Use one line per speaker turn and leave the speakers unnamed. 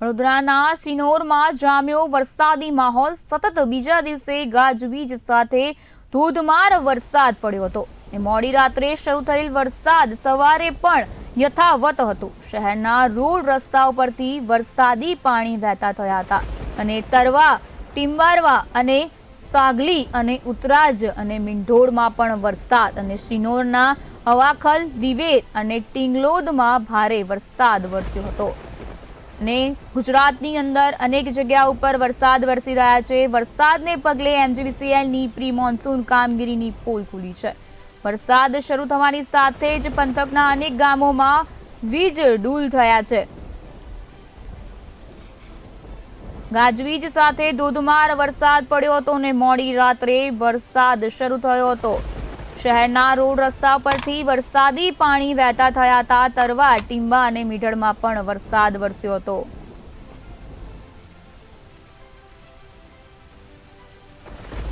વડોદરાના સિનોરમાં જામ્યો વરસાદી માહોલ. સતત બીજા દિવસે ગાજવીજ સાથે ધોધમાર વરસાદ પડ્યો હતો. અને મોડી રાત્રે શરૂ થયેલ વરસાદ સવારે પણ યથાવત હતો. શહેરના રોડ રસ્તાઓ પરથી વરસાદી પાણી વહેતા થયા હતા. અને તરવા ટીમ્બારવા અને સાગલી અને ઉતરાજ અને મીંઢોળમાં પણ વરસાદ અને સિનોરના અવાખલ દિવેર અને ટીંગલોદમાં ભારે વરસાદ વરસ્યો હતો. અને ગુજરાતની અંદર અનેક જગ્યા ઉપર વરસાદ વરસી રહ્યા છે. વરસાદને પગલે એમજીવીસીએલની પ્રી મોન્સૂન કામગીરીની પોલ ખુલી છે. વરસાદ શરૂ થવાની સાથે જ પંથકના અનેક ગામોમાં વીજ ડૂલ થયા છે. ગાજવીજ સાથે ધોધમાર વરસાદ પડ્યો હતો અને મોડી રાત્રે વરસાદ શરૂ થયો હતો. શહેરના રોડ રસ્તા પરથી વરસાદી પાણી વહેતા થયા હતા. તરવા ટીંબા અને મીઢળમાં પણ વરસાદ વરસ્યો હતો.